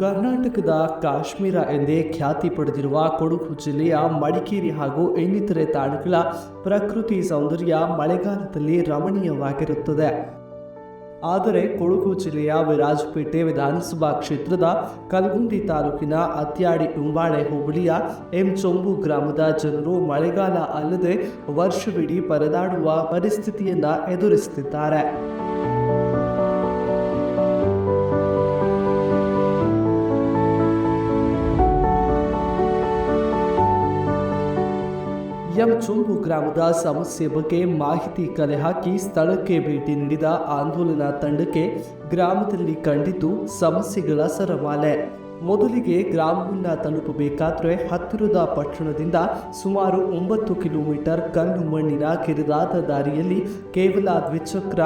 ಕರ್ನಾಟಕದ ಕಾಶ್ಮೀರ ಎಂದೇ ಖ್ಯಾತಿ ಪಡೆದಿರುವ ಕೊಡಗು ಜಿಲ್ಲೆಯ ಮಡಿಕೇರಿ ಹಾಗೂ ಇನ್ನಿತರೆ ತಾಣಗಳ ಪ್ರಕೃತಿ ಸೌಂದರ್ಯ ಮಳೆಗಾಲದಲ್ಲಿ ರಮಣೀಯವಾಗಿರುತ್ತದೆ. ಆದರೆ ಕೊಡಗು ಜಿಲ್ಲೆಯ ವಿರಾಜಪೇಟೆ ವಿಧಾನಸಭಾ ಕ್ಷೇತ್ರದ ಕಲ್ಗುಂಡಿ ತಾಲೂಕಿನ ಅತ್ಯಾಡಿ ಉಂಬಾಳೆ ಹೋಬಳಿಯ ಎಂ ಚೊಂಬು ಗ್ರಾಮದ ಜನರು ಮಳೆಗಾಲ ಅಲ್ಲದೆ ವರ್ಷವಿಡೀ ಪರದಾಡುವ ಪರಿಸ್ಥಿತಿಯನ್ನು ಎದುರಿಸುತ್ತಿದ್ದಾರೆ. ಎಂ ಚುಂಬು ಗ್ರಾಮದ ಸಮಸ್ಯೆ ಬಗ್ಗೆ ಮಾಹಿತಿ ಕಲೆ ಹಾಕಿ ಸ್ಥಳಕ್ಕೆ ಭೇಟಿ ನೀಡಿದ ಆಂದೋಲನ ತಂಡಕ್ಕೆ ಗ್ರಾಮದಲ್ಲಿ ಕಂಡಿದ್ದು ಸಮಸ್ಯೆಗಳ ಸರಮಾಲೆ. ಮೊದಲಿಗೆ ಗ್ರಾಮವನ್ನು ತಲುಪಬೇಕಾದ್ರೆ ಹತ್ತಿರದ ಪಟ್ಟಣದಿಂದ ಸುಮಾರು ಒಂಬತ್ತು ಕಿಲೋಮೀಟರ್ ಕಲ್ಲು ಮಣ್ಣಿನ ಕಿರಿದಾದ ದಾರಿಯಲ್ಲಿ ಕೇವಲ ದ್ವಿಚಕ್ರ,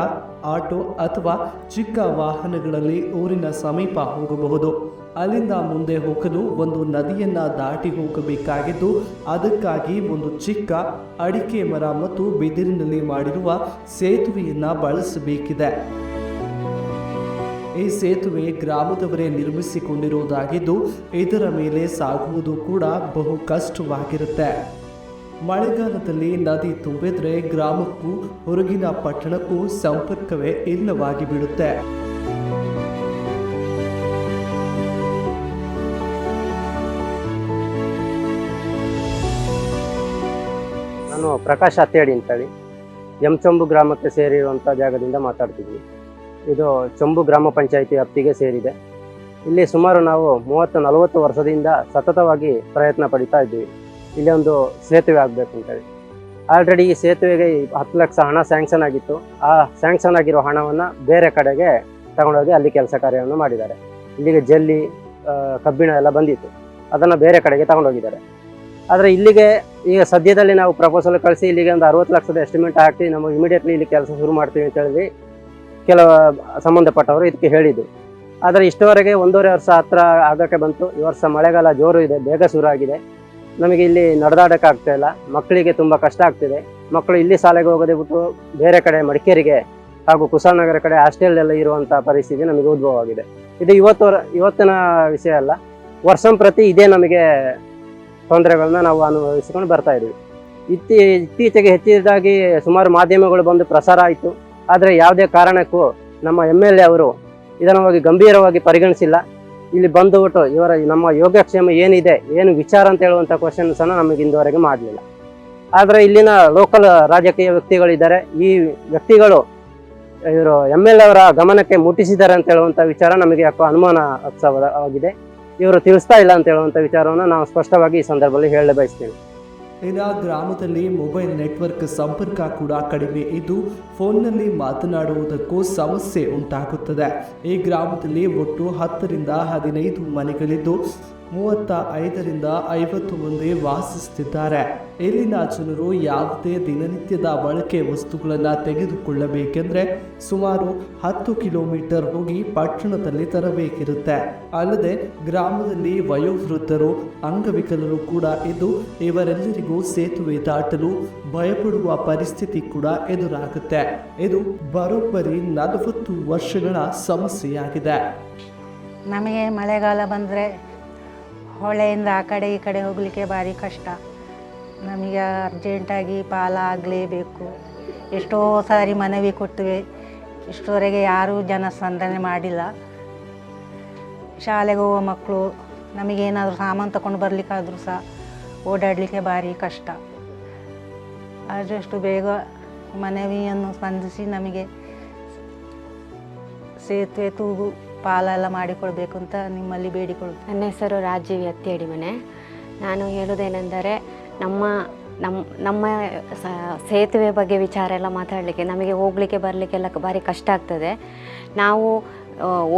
ಆಟೋ ಅಥವಾ ಚಿಕ್ಕ ವಾಹನಗಳಲ್ಲಿ ಊರಿನ ಸಮೀಪ ಹೋಗಬಹುದು. ಅಲ್ಲಿಂದ ಮುಂದೆ ಹೋಗಲು ಒಂದು ನದಿಯನ್ನು ದಾಟಿ ಹೋಗಬೇಕಾಗಿದ್ದು, ಅದಕ್ಕಾಗಿ ಒಂದು ಚಿಕ್ಕ ಅಡಿಕೆ ಮರ ಮತ್ತು ಬಿದಿರಿನಲ್ಲಿ ಮಾಡಿರುವ ಸೇತುವೆಯನ್ನು ಬಳಸಬೇಕಿದೆ. ಈ ಸೇತುವೆ ಗ್ರಾಮದವರೇ ನಿರ್ಮಿಸಿಕೊಂಡಿರುವುದಾಗಿದ್ದು, ಇದರ ಮೇಲೆ ಸಾಗುವುದು ಕೂಡ ಬಹು ಕಷ್ಟವಾಗಿರುತ್ತೆ. ಮಳೆಗಾಲದಲ್ಲಿ ನದಿ ತುಂಬಿದ್ರೆ ಗ್ರಾಮಕ್ಕೂ, ಹೊರಗಿನ ಪಟ್ಟಣಕ್ಕೂ ಸಂಪರ್ಕವೇ ಇಲ್ಲವಾಗಿ ಬಿಡುತ್ತೆ. ನಾನು ಪ್ರಕಾಶ್ ಅತ್ತೇಡಿ ಅಂತೇಳಿ. ಹೇಳಿ ಚೊಂಬು ಗ್ರಾಮಕ್ಕೆ ಸೇರಿರುವಂಥ ಜಾಗದಿಂದ ಮಾತಾಡ್ತಿದ್ವಿ ಇದು ಚೊಂಬು ಗ್ರಾಮ ಪಂಚಾಯಿತಿ ವ್ಯಾಪ್ತಿಗೆ ಸೇರಿದೆ. ಇಲ್ಲಿ ಸುಮಾರು ನಾವು ಮೂವತ್ತು ನಲವತ್ತು ವರ್ಷದಿಂದ ಸತತವಾಗಿ ಪ್ರಯತ್ನ ಪಡಿತಾ ಇದ್ದೀವಿ. ಇಲ್ಲಿ ಒಂದು ಸೇತುವೆ ಆಗಬೇಕು ಅಂತೇಳಿ ಆಲ್ರೆಡಿ ಈ ಸೇತುವೆಗೆ ಹತ್ತು ಲಕ್ಷ ಹಣ ಸ್ಯಾಂಕ್ಷನ್ ಆಗಿತ್ತು. ಆ ಸ್ಯಾಂಕ್ಷನ್ ಆಗಿರೋ ಹಣವನ್ನು ಬೇರೆ ಕಡೆಗೆ ತಗೊಂಡೋಗಿ ಅಲ್ಲಿ ಕೆಲಸ ಕಾರ್ಯವನ್ನು ಮಾಡಿದ್ದಾರೆ. ಇಲ್ಲಿಗೆ ಜಲ್ಲಿ ಕಬ್ಬಿಣ ಎಲ್ಲ ಬಂದಿತ್ತು. ಅದನ್ನು ಬೇರೆ ಕಡೆಗೆ ತಗೊಂಡೋಗಿದ್ದಾರೆ. ಆದರೆ ಇಲ್ಲಿಗೆ ಈಗ ಸದ್ಯದಲ್ಲಿ ನಾವು ಪ್ರಪೋಸಲ್ ಕಳಿಸಿ ಇಲ್ಲಿಗೆ ಒಂದು ಅರವತ್ತು ಲಕ್ಷದ ಎಸ್ಟಿಮೇಟ್ ಹಾಕಿ ನಮಗೆ ಇಮಿಡಿಯೇಟ್ಲಿ ಇಲ್ಲಿ ಕೆಲಸ ಶುರು ಮಾಡ್ತೀವಿ ಅಂತ ಹೇಳಿ ಕೆಲವು ಸಂಬಂಧಪಟ್ಟವರು ಇದಕ್ಕೆ ಹೇಳಿದ್ದು. ಆದರೆ ಇಷ್ಟವರೆಗೆ ಒಂದೂವರೆ ವರ್ಷ ಹತ್ರ ಆಗೋಕ್ಕೆ ಬಂತು. ಈ ವರ್ಷ ಮಳೆಗಾಲ ಜೋರು ಇದೆ, ಬೇಗ ಶುರು ಆಗಿದೆ ನಮಗೆ ಇಲ್ಲಿ ನಡೆದಾಡೋಕೆ ಆಗ್ತಾ ಇಲ್ಲ. ಮಕ್ಕಳಿಗೆ ತುಂಬ ಕಷ್ಟ ಆಗ್ತಿದೆ. ಮಕ್ಕಳು ಇಲ್ಲಿ ಶಾಲೆಗೆ ಹೋಗೋದೇ ಬಿಟ್ಟು ಬೇರೆ ಕಡೆ, ಮಡಿಕೇರಿಗೆ ಹಾಗೂ ಕುಶಾಲನಗರ ಕಡೆ ಹಾಸ್ಟೆಲ್ ಎಲ್ಲ ಇರುವಂಥ ಪರಿಸ್ಥಿತಿ ನಮಗೆ ಉದ್ಭವವಾಗಿದೆ ಇದು ಇವತ್ತು ಇವತ್ತಿನ ವಿಷಯ ಅಲ್ಲ. ವರ್ಷಂ ಪ್ರತಿ ಇದೇ ನಮಗೆ ತೊಂದರೆಗಳನ್ನ ನಾವು ಅನುಭವಿಸಿಕೊಂಡು ಬರ್ತಾ ಇದ್ದೀವಿ. ಇತ್ತೀ, ಇತ್ತೀಚೆಗೆ ಹೆಚ್ಚಿದಾಗಿ ಸುಮಾರು ಮಾಧ್ಯಮಗಳು ಬಂದು ಪ್ರಸಾರ ಆಯಿತು. ಆದರೆ ಯಾವುದೇ ಕಾರಣಕ್ಕೂ ನಮ್ಮ ಎಂ ಎಲ್ ಎ ಅವರು ಇದನ್ನು ಗಂಭೀರವಾಗಿ ಪರಿಗಣಿಸಿಲ್ಲ. ಇಲ್ಲಿ ಬಂದುಬಿಟ್ಟು ಇವರ ನಮ್ಮ ಯೋಗಕ್ಷೇಮ ಏನಿದೆ, ಏನು ವಿಚಾರ ಅಂತ ಹೇಳುವಂಥ ಕ್ವಶನ್ ಸಹ ನಮಗೆ ಇಂದುವರೆಗೆ ಮಾಡಲಿಲ್ಲ. ಆದರೆ ಇಲ್ಲಿನ ಲೋಕಲ್ ರಾಜಕೀಯ ವ್ಯಕ್ತಿಗಳಿದ್ದಾರೆ. ಈ ವ್ಯಕ್ತಿಗಳು ಇವರು ಎಂ ಎಲ್ ಅವರ ಗಮನಕ್ಕೆ ಮುಟ್ಟಿಸಿದ್ದಾರೆ ಅಂತ ಹೇಳುವಂಥ ವಿಚಾರ ನಮಗೆ ಯಾಕೋ ಅನುಮಾನ ಆಗಿದೆ. ಇವರು ತಿಳಿಸ್ತಾ ಇಲ್ಲ ಅಂತ ಹೇಳುವಂಥ ವಿಚಾರವನ್ನು ನಾವು ಸ್ಪಷ್ಟವಾಗಿ ಈ ಸಂದರ್ಭದಲ್ಲಿ ಹೇಳಲೇ ಬಯಸ್ತೀವಿ ಇನ್ನು ಗ್ರಾಮದಲ್ಲಿ ಮೊಬೈಲ್ ನೆಟ್ವರ್ಕ್ ಸಂಪರ್ಕ ಕೂಡ ಕಡಿಮೆ ಇದ್ದು ಫೋನ್ನಲ್ಲಿ ಮಾತನಾಡುವುದಕ್ಕೂ ಸಮಸ್ಯೆ ಉಂಟಾಗುತ್ತದೆ. ಈ ಗ್ರಾಮದಲ್ಲಿ ಒಟ್ಟು ಹತ್ತರಿಂದ ಹದಿನೈದು ಮನೆಗಳಿದ್ದು ಮೂವತ್ತ ಐದರಿಂದ ಐವತ್ತು ಮಂದಿ ವಾಸಿಸುತ್ತಿದ್ದಾರೆ. ಇಲ್ಲಿನ ಜನರು ಯಾವುದೇ ದಿನನಿತ್ಯದ ಬಳಕೆ ವಸ್ತುಗಳನ್ನು ತೆಗೆದುಕೊಳ್ಳಬೇಕೆಂದ್ರೆ ಸುಮಾರು ಹತ್ತು ಕಿಲೋಮೀಟರ್ ಹೋಗಿ ಪಟ್ಟಣದಲ್ಲಿ ತರಬೇಕಿರುತ್ತೆ. ಅಲ್ಲದೆ ಗ್ರಾಮದಲ್ಲಿ ವಯೋವೃದ್ಧರು, ಅಂಗವಿಕಲರು ಕೂಡ ಇದ್ದು ಇವರೆಲ್ಲರಿಗೂ ಸೇತುವೆ ದಾಟಲು ಭಯಪಡುವ ಪರಿಸ್ಥಿತಿ ಕೂಡ ಎದುರಾಗುತ್ತೆ. ಇದು ಬರೋಬ್ಬರಿ ನಲವತ್ತು ವರ್ಷಗಳ ಸಮಸ್ಯೆಯಾಗಿದೆ. ನಮಗೆ ಮಳೆಗಾಲ ಬಂದರೆ ಹೊಳೆಯಿಂದ ಆ ಕಡೆ ಈ ಕಡೆ ಹೋಗಲಿಕ್ಕೆ ಭಾರಿ ಕಷ್ಟ. ನಮಗೆ ಅರ್ಜೆಂಟಾಗಿ ಪಾಲ ಆಗಲೇಬೇಕು ಎಷ್ಟೋ ಸಾರಿ ಮನವಿ ಕೊಟ್ಟಿವೆ ಇಷ್ಟುವರೆಗೆ ಯಾರೂ ಜನ ಸಂದನೆ ಮಾಡಿಲ್ಲ. ಶಾಲೆಗೆ ಹೋಗೋ ಮಕ್ಕಳು, ನಮಗೇನಾದರೂ ಸಾಮಾನು ತಗೊಂಡು ಬರಲಿಕ್ಕಾದರೂ ಸಹ ಓಡಾಡಲಿಕ್ಕೆ ಭಾರಿ ಕಷ್ಟ. ಆದಷ್ಟು ಬೇಗ ಮನವಿಯನ್ನು ಸ್ಪಂದಿಸಿ ನಮಗೆ ಸೇತುವೆ ತೂಗು. ಪಾಲ ಎಲ್ಲ ಮಾಡಿಕೊಡ್ಬೇಕು ಅಂತ ನಿಮ್ಮಲ್ಲಿ ಬೇಡಿಕೊಳ್ಳು. ನನ್ನ ಹೆಸರು ರಾಜೀವಿ ಅತ್ತಿಯಡಿ ಮನೆ. ನಾನು ಹೇಳೋದೇನೆಂದರೆ ನಮ್ಮ ನಮ್ಮ ನಮ್ಮ ಸೇತುವೆ ಬಗ್ಗೆ ವಿಚಾರ ಎಲ್ಲ ಮಾತಾಡಲಿಕ್ಕೆ, ನಮಗೆ ಹೋಗಲಿಕ್ಕೆ, ಬರಲಿಕ್ಕೆಲ್ಲ ಭಾರಿ ಕಷ್ಟ ಆಗ್ತದೆ. ನಾವು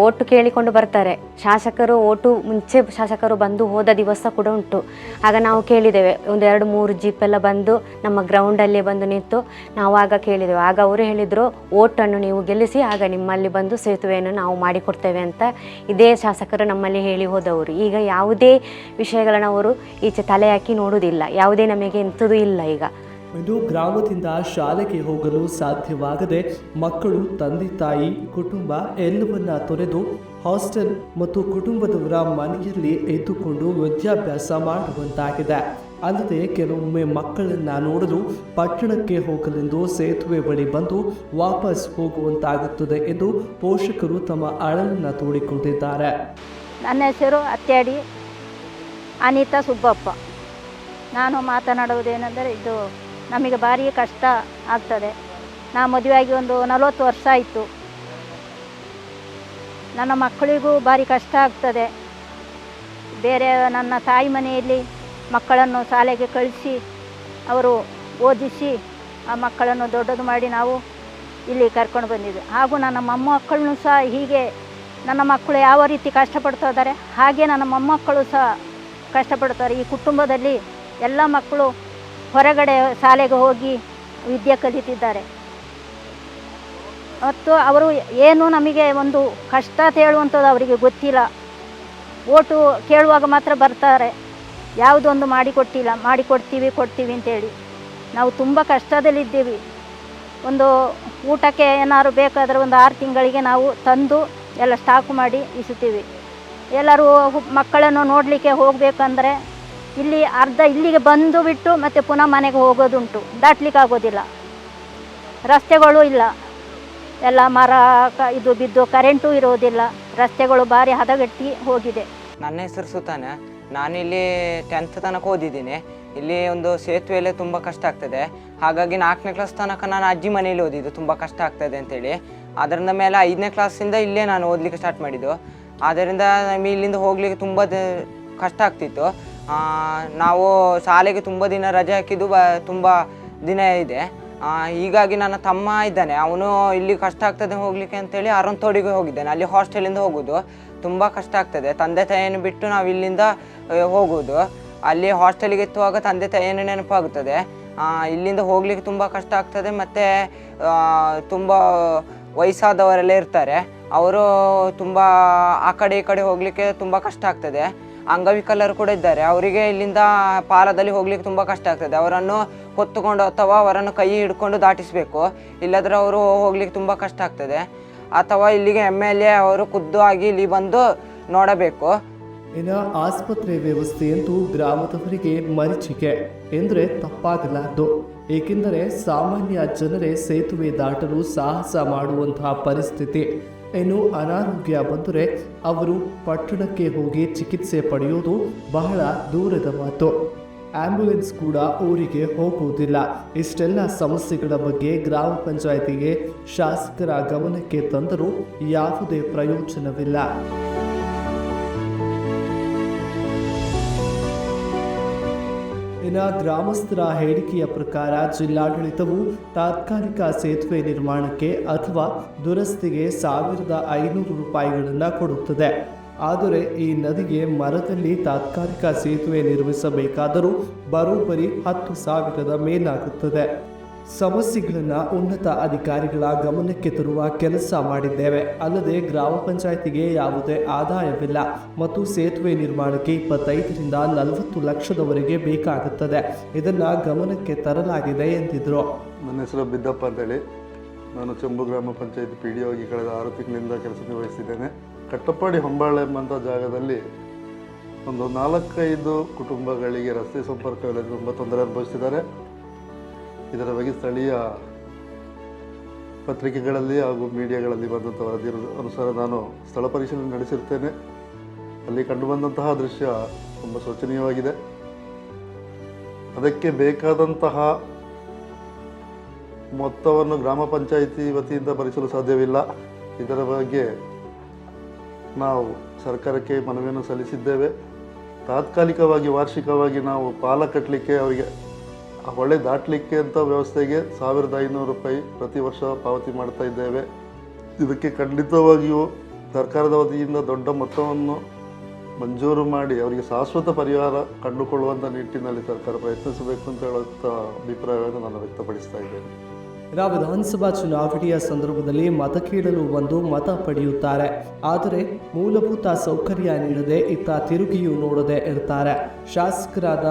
ಓಟು ಕೇಳಿಕೊಂಡು ಬರ್ತಾರೆ. ಶಾಸಕರು ಓಟು ಮುಂಚೆ ಶಾಸಕರು ಬಂದು ಹೋದ ದಿವಸ ಕೂಡ ಉಂಟು. ಆಗ ನಾವು ಕೇಳಿದ್ದೇವೆ, ಒಂದು ಎರಡು ಮೂರು ಜೀಪ್ ಎಲ್ಲ ಬಂದು ನಮ್ಮ ಗ್ರೌಂಡಲ್ಲೇ ಬಂದು ನಿಂತು ನಾವು ಆಗ ಕೇಳಿದೆವು ಆಗ ಅವರು ಹೇಳಿದರು, ಓಟನ್ನು ನೀವು ಗೆಲ್ಲಿಸಿ, ಆಗ ನಿಮ್ಮಲ್ಲಿ ಬಂದು ಸೇತುವೆಯನ್ನು ನಾವು ಮಾಡಿಕೊಡ್ತೇವೆ ಅಂತ ಇದೇ ಶಾಸಕರು ನಮ್ಮಲ್ಲಿ ಹೇಳಿ ಹೋದವರು. ಈಗ ಯಾವುದೇ ವಿಷಯಗಳನ್ನು ಅವರು ಈಚೆ ತಲೆ ಹಾಕಿ ನೋಡುವುದಿಲ್ಲ. ಯಾವುದೇ ನಮಗೆ ಎಂಥದ್ದು ಇಲ್ಲ ಈಗ. ಇನ್ನು ಗ್ರಾಮದಿಂದ ಶಾಲೆಗೆ ಹೋಗಲು ಸಾಧ್ಯವಾಗದೆ ಮಕ್ಕಳು, ತಂದೆ, ತಾಯಿ, ಕುಟುಂಬ ಎಲ್ಲವನ್ನ ತೊರೆದು ಹಾಸ್ಟೆಲ್ ಮತ್ತು ಕುಟುಂಬದವರ ಮನೆಯಲ್ಲಿ ಇದ್ದುಕೊಂಡು ವಿದ್ಯಾಭ್ಯಾಸ ಮಾಡುವಂತಾಗಿದೆ. ಅಲ್ಲದೆ ಕೆಲವೊಮ್ಮೆ ಮಕ್ಕಳನ್ನ ನೋಡಲು ಪಟ್ಟಣಕ್ಕೆ ಹೋಗಲೆಂದು ಸೇತುವೆ ಬಳಿ ಬಂದು ವಾಪಸ್ ಹೋಗುವಂತಾಗುತ್ತದೆ ಎಂದು ಪೋಷಕರು ತಮ್ಮ ಅಳಲನ್ನು ತೋಡಿಕೊಂಡಿದ್ದಾರೆ. ನನ್ನ ಹೆಸರು ಅತ್ಯಾಡಿ, ಅನಿತಾ ಸುಬ್ಬಪ್ಪ. ನಾನು ಮಾತನಾಡುವುದೇನೆಂದರೆ ಇದು ನಮಗೆ ಭಾರಿ ಕಷ್ಟ ಆಗ್ತದೆ. ನಾ ಮದುವೆಯಾಗಿ ಒಂದು ನಲವತ್ತು ವರ್ಷ ಆಯಿತು. ನನ್ನ ಮಕ್ಕಳಿಗೂ ಭಾರಿ ಕಷ್ಟ ಆಗ್ತದೆ. ಬೇರೆ ನನ್ನ ತಾಯಿ ಮನೆಯಲ್ಲಿ ಮಕ್ಕಳನ್ನು ಶಾಲೆಗೆ ಕಳಿಸಿ, ಅವರು ಓದಿಸಿ, ಆ ಮಕ್ಕಳನ್ನು ದೊಡ್ಡದು ಮಾಡಿ ನಾವು ಇಲ್ಲಿ ಕರ್ಕೊಂಡು ಬಂದಿದ್ದೆ ಹಾಗೂ ನನ್ನ ಮೊಮ್ಮಕ್ಕಳನ್ನು ಸಹ ಹೀಗೆ ನನ್ನ ಮಕ್ಕಳು ಯಾವ ರೀತಿ ಕಷ್ಟಪಡ್ತಾ ಇದ್ದಾರೆ, ಹಾಗೆ ನನ್ನ ಮೊಮ್ಮಕ್ಕಳು ಸಹ ಕಷ್ಟಪಡ್ತಾರೆ. ಈ ಕುಟುಂಬದಲ್ಲಿ ಎಲ್ಲ ಮಕ್ಕಳು ಹೊರಗಡೆ ಶಾಲೆಗೆ ಹೋಗಿ ವಿದ್ಯೆ ಕಲಿತಿದ್ದಾರೆ. ಮತ್ತು ಅವರು ಏನು ನಮಗೆ ಒಂದು ಕಷ್ಟ ಹೇಳುವಂಥದ್ದು ಅವರಿಗೆ ಗೊತ್ತಿಲ್ಲ. ಓಟು ಕೇಳುವಾಗ ಮಾತ್ರ ಬರ್ತಾರೆ. ಯಾವುದೊಂದು ಮಾಡಿಕೊಟ್ಟಿಲ್ಲ, ಮಾಡಿಕೊಡ್ತೀವಿ, ಕೊಡ್ತೀವಿ ಅಂತೇಳಿ ನಾವು ತುಂಬ ಕಷ್ಟದಲ್ಲಿದ್ದೀವಿ. ಒಂದು ಊಟಕ್ಕೆ ಏನಾದ್ರು ಬೇಕಾದರೆ ಒಂದು ಆರು ತಿಂಗಳಿಗೆ ನಾವು ತಂದು ಎಲ್ಲ ಸ್ಟಾಕ್ ಮಾಡಿ ಇಸುತ್ತೀವಿ ಎಲ್ಲರೂ ಮಕ್ಕಳನ್ನು ನೋಡಲಿಕ್ಕೆ ಹೋಗಬೇಕಂದ್ರೆ ಇಲ್ಲಿ ಅರ್ಧ ಇಲ್ಲಿಗೆ ಬಂದು ಬಿಟ್ಟು ಮತ್ತೆ ಪುನಃ ಮನೆಗೆ ಹೋಗೋದುಂಟು. ದಾಟ್ಲಿಕ್ಕೆ ಆಗೋದಿಲ್ಲ ರಸ್ತೆಗಳು ಇಲ್ಲ. ಎಲ್ಲ ಮರ ಇದು ಬಿದ್ದು ಕರೆಂಟು ಇರೋದಿಲ್ಲ. ರಸ್ತೆಗಳು ಭಾರಿ ಹದಗಟ್ಟಿ ಹೋಗಿದೆ. ನನ್ನ ಹೆಸರು ಸುತಾನ. ಇಲ್ಲಿ ಟೆಂತ್ ತನಕ ಓದಿದ್ದೀನಿ. ಇಲ್ಲಿ ಒಂದು ಸೇತುವೆಯಲ್ಲೇ ತುಂಬ ಕಷ್ಟ ಆಗ್ತದೆ. ಹಾಗಾಗಿ ನಾಲ್ಕನೇ ಕ್ಲಾಸ್ ತನಕ ನಾನು ಅಜ್ಜಿ ಮನೇಲಿ ಓದಿದ್ದು. ತುಂಬ ಕಷ್ಟ ಆಗ್ತದೆ ಅಂತೇಳಿ. ಅದರಿಂದ ಮೇಲೆ ಐದನೇ ಕ್ಲಾಸಿಂದ ಇಲ್ಲೇ ನಾನು ಓದಲಿಕ್ಕೆ ಸ್ಟಾರ್ಟ್ ಮಾಡಿದ್ದು. ಆದ್ದರಿಂದ ನಮಗೆ ಇಲ್ಲಿಂದ ಹೋಗಲಿಕ್ಕೆ ತುಂಬ ಕಷ್ಟ ಆಗ್ತಿತ್ತು. ನಾವು ಶಾಲೆಗೆ ತುಂಬ ದಿನ ರಜೆ ಹಾಕಿದ್ದು ಬ, ತುಂಬ ದಿನ ಇದೆ. ಹೀಗಾಗಿ ನನ್ನ ತಮ್ಮ ಇದ್ದಾನೆ. ಅವನು ಇಲ್ಲಿ ಕಷ್ಟ ಆಗ್ತದೆ ಹೋಗ್ಲಿಕ್ಕೆ ಅಂತೇಳಿ ಅರಂತೋಡಿಗೆ ಹೋಗಿದ್ದಾನೆ. ಅಲ್ಲಿ ಹಾಸ್ಟೆಲಿಂದ ಹೋಗೋದು. ತುಂಬ ಕಷ್ಟ ಆಗ್ತದೆ. ತಂದೆ ತಾಯಿಯನ್ನು ಬಿಟ್ಟು ನಾವು ಇಲ್ಲಿಂದ ಹೋಗೋದು. ಅಲ್ಲಿ ಹಾಸ್ಟೆಲಿಗೆ ಎತ್ತುವಾಗ ತಂದೆ ತಾಯಿಯನ್ನು ನೆನಪಾಗುತ್ತದೆ ಇಲ್ಲಿಂದ ಹೋಗ್ಲಿಕ್ಕೆ ತುಂಬ ಕಷ್ಟ ಆಗ್ತದೆ. ಮತ್ತು ತುಂಬ ವಯಸ್ಸಾದವರೆಲ್ಲ ಇರ್ತಾರೆ. ಅವರು ತುಂಬ ಆ ಕಡೆ ಈ ಕಡೆ ಹೋಗಲಿಕ್ಕೆ ತುಂಬ ಕಷ್ಟ ಆಗ್ತದೆ. ಅಂಗವಿಕಲರು ಕೂಡ ಇದ್ದಾರೆ. ಅವರಿಗೆ ಇಲ್ಲಿಂದ ಪಾಲದಲ್ಲಿ ಹೋಗ್ಲಿಕ್ಕೆ ತುಂಬ ಕಷ್ಟ ಆಗ್ತದೆ. ಅವರನ್ನು ಹೊತ್ತುಕೊಂಡು ಅಥವಾ ಅವರನ್ನು ಕೈ ಹಿಡ್ಕೊಂಡು ದಾಟಿಸಬೇಕು. ಇಲ್ಲದ್ರೆ ಅವರು ಹೋಗ್ಲಿಕ್ಕೆ ತುಂಬ ಕಷ್ಟ ಆಗ್ತದೆ. ಅಥವಾ ಇಲ್ಲಿಗೆ ಎಂ ಎಲ್ ಎ ಅವರು ಖುದ್ದು ಆಗಿ ಇಲ್ಲಿ ಬಂದು ನೋಡಬೇಕು. ಇನ್ನು ಆಸ್ಪತ್ರೆ ವ್ಯವಸ್ಥೆ ವ್ಯವಸ್ಥೆಯಂತೂ ಗ್ರಾಮದವರಿಗೆ ಮರೀಚಿಕೆ ಎಂದರೆ ತಪ್ಪಾಗಲಾರದು. ಏಕೆಂದರೆ ಸಾಮಾನ್ಯ ಜನರೇ ಸೇತುವೆ ದಾಟಲು ಸಾಹಸ ಮಾಡುವಂತಹ ಪರಿಸ್ಥಿತಿ. ಇನ್ನು ಅನಾರೋಗ್ಯ ಬಂದರೆ ಅವರು ಪಟ್ಟಣಕ್ಕೆ ಹೋಗಿ ಚಿಕಿತ್ಸೆ ಪಡೆಯೋದು ಬಹಳ ದೂರದ ಮಾತು. ಆಂಬ್ಯುಲೆನ್ಸ್ ಕೂಡ ಊರಿಗೆ ಹೋಗುವುದಿಲ್ಲ. ಇಷ್ಟೆಲ್ಲ ಸಮಸ್ಯೆಗಳ ಬಗ್ಗೆ ಗ್ರಾಮ ಪಂಚಾಯಿತಿಗೆ ಶಾಸಕರ ಗಮನಕ್ಕೆ ತಂದರೂ ಯಾವುದೇ ಪ್ರಯೋಜನವಿಲ್ಲ. ಇನ್ನು ಗ್ರಾಮಸ್ಥರ ಹೇಳಿಕೆಯ ಪ್ರಕಾರ ಜಿಲ್ಲಾಡಳಿತವು ತಾತ್ಕಾಲಿಕ ಸೇತುವೆ ನಿರ್ಮಾಣಕ್ಕೆ ಅಥವಾ ದುರಸ್ತಿಗೆ ಸಾವಿರದ ಐನೂರು ರೂಪಾಯಿಗಳನ್ನು ಕೊಡುತ್ತದೆ. ಆದರೆ ಈ ನದಿಗೆ ಮರದಲ್ಲಿ ತಾತ್ಕಾಲಿಕ ಸೇತುವೆ ನಿರ್ಮಿಸಬೇಕಾದರೂ ಬರೋಬ್ಬರಿ ಹತ್ತು ಸಾವಿರದ ಮೇಲಾಗುತ್ತದೆ. ಸಮಸ್ಯೆಗಳನ್ನು ಉನ್ನತ ಅಧಿಕಾರಿಗಳ ಗಮನಕ್ಕೆ ತರುವ ಕೆಲಸ ಮಾಡಿದ್ದೇವೆ. ಅಲ್ಲದೆ ಗ್ರಾಮ ಪಂಚಾಯಿತಿಗೆ ಯಾವುದೇ ಆದಾಯವಿಲ್ಲ ಮತ್ತು ಸೇತುವೆ ನಿರ್ಮಾಣಕ್ಕೆ ಇಪ್ಪತ್ತೈದರಿಂದ ನಲವತ್ತು ಲಕ್ಷದವರೆಗೆ ಬೇಕಾಗುತ್ತದೆ. ಇದನ್ನು ಗಮನಕ್ಕೆ ತರಲಾಗಿದೆ ಎಂದಿದ್ರು. ನನ್ನ ಹೆಸರು ಬಿದ್ದಪ್ಪ ಅಂತೇಳಿ. ನಾನು ಚೆಂಬು ಗ್ರಾಮ ಪಂಚಾಯತ್ ಪಿ ಡಿ ಆಗಿ ಕಳೆದ ಆರು ತಿಂಗಳಿಂದ ಕೆಲಸ ನಿರ್ವಹಿಸಿದ್ದೇನೆ ಕಟ್ಟಪ್ಪಾಡಿ ಹೊಂಬಾಳೆ ಎಂಬಂಥ ಜಾಗದಲ್ಲಿ ಒಂದು ನಾಲ್ಕೈದು ಕುಟುಂಬಗಳಿಗೆ ರಸ್ತೆ ಸಂಪರ್ಕವಿಲ್ಲದೆ ತುಂಬ ತೊಂದರೆ ಅನುಭವಿಸಿದ್ದಾರೆ ಇದರ ಬಗ್ಗೆ ಸ್ಥಳೀಯ ಪತ್ರಿಕೆಗಳಲ್ಲಿ ಹಾಗೂ ಮೀಡಿಯಾಗಳಲ್ಲಿ ಬಂದಂಥ ವರದಿ ಅನುಸಾರ ನಾನು ಸ್ಥಳ ಪರಿಶೀಲನೆ ನಡೆಸಿರ್ತೇನೆ. ಅಲ್ಲಿ ಕಂಡುಬಂದಂತಹ ದೃಶ್ಯ ತುಂಬ ಶೋಚನೀಯವಾಗಿದೆ. ಅದಕ್ಕೆ ಬೇಕಾದಂತಹ ಮೊತ್ತವನ್ನು ಗ್ರಾಮ ಪಂಚಾಯಿತಿ ವತಿಯಿಂದ ಭರಿಸಲು ಸಾಧ್ಯವಿಲ್ಲ. ಇದರ ಬಗ್ಗೆ ನಾವು ಸರ್ಕಾರಕ್ಕೆ ಮನವಿಯನ್ನು ಸಲ್ಲಿಸಿದ್ದೇವೆ. ತಾತ್ಕಾಲಿಕವಾಗಿ ವಾರ್ಷಿಕವಾಗಿ ನಾವು ಪಾಲ ಕಟ್ಟಲಿಕ್ಕೆ ಅವರಿಗೆ ಆ ಹೊಳೆ ದಾಟಲಿಕ್ಕೆ ಅಂತ ವ್ಯವಸ್ಥೆಗೆ ಸಾವಿರದ ಐನೂರು ರೂಪಾಯಿ ಪ್ರತಿ ವರ್ಷ ಪಾವತಿ ಮಾಡ್ತಾ ಇದ್ದೇವೆ. ಇದಕ್ಕೆ ಖಂಡಿತವಾಗಿಯೂ ಸರ್ಕಾರದ ವತಿಯಿಂದ ದೊಡ್ಡ ಮೊತ್ತವನ್ನು ಮಂಜೂರು ಮಾಡಿ ಅವರಿಗೆ ಶಾಶ್ವತ ಪರಿಹಾರ ಕಂಡುಕೊಳ್ಳುವಂಥ ನಿಟ್ಟಿನಲ್ಲಿ ಸರ್ಕಾರ ಪ್ರಯತ್ನಿಸಬೇಕು ಅಂತ ಹೇಳುವಂಥ ಅಭಿಪ್ರಾಯವನ್ನು ನಾನು ವ್ಯಕ್ತಪಡಿಸ್ತಾ ಇದ್ದೇನೆ. ರಾ ವಿಧಾನಸಭಾ ಚುನಾವಣೆಯ ಸಂದರ್ಭದಲ್ಲಿ ಮತ ಕೇಳಲು ಬಂದು ಮತ ಪಡೆಯುತ್ತಾರೆ. ಆದರೆ ಮೂಲಭೂತ ಸೌಕರ್ಯ ನೀಡದೆ ಇತ್ತ ತಿರುಗಿಯೂ ನೋಡದೆ ಇರ್ತಾರೆ. ಶಾಸಕರಾದ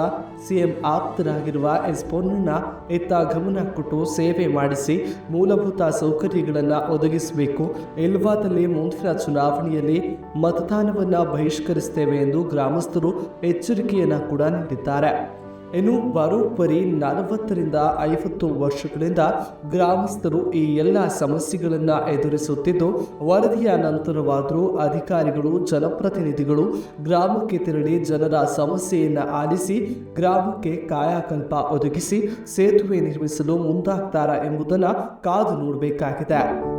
ಸಿಎಂ ಆಪ್ತರಾಗಿರುವ ಎಸ್ ಪೊನ್ನಣ್ಣ ಇತ್ತ ಗಮನ ಕೊಟ್ಟು ಸೇವೆ ಮಾಡಿಸಿ ಮೂಲಭೂತ ಸೌಕರ್ಯಗಳನ್ನು ಒದಗಿಸಬೇಕು. ಇಲ್ವಾದಲ್ಲಿ ಮುಂದಿನ ಚುನಾವಣೆಯಲ್ಲಿ ಮತದಾನವನ್ನು ಬಹಿಷ್ಕರಿಸುತ್ತೇವೆ ಎಂದು ಗ್ರಾಮಸ್ಥರು ಎಚ್ಚರಿಕೆಯನ್ನು ಕೂಡ ನೀಡಿದ್ದಾರೆ. ಇನ್ನು ಬರೋಬ್ಬರಿ ನಲವತ್ತರಿಂದ ಐವತ್ತು ವರ್ಷಗಳಿಂದ ಗ್ರಾಮಸ್ಥರು ಈ ಎಲ್ಲ ಸಮಸ್ಯೆಗಳನ್ನು ಎದುರಿಸುತ್ತಿದ್ದು, ವರದಿಯ ನಂತರವಾದರೂ ಅಧಿಕಾರಿಗಳು, ಜನಪ್ರತಿನಿಧಿಗಳು ಗ್ರಾಮಕ್ಕೆ ತೆರಳಿ ಜನರ ಸಮಸ್ಯೆಯನ್ನು ಆಲಿಸಿ, ಗ್ರಾಮಕ್ಕೆ ಕಾಯಾಕಲ್ಪ ಒದಗಿಸಿ, ಸೇತುವೆ ನಿರ್ಮಿಸಲು ಮುಂದಾಗ್ತಾರಾ ಎಂಬುದನ್ನು ಕಾದು ನೋಡಬೇಕಾಗಿದೆ.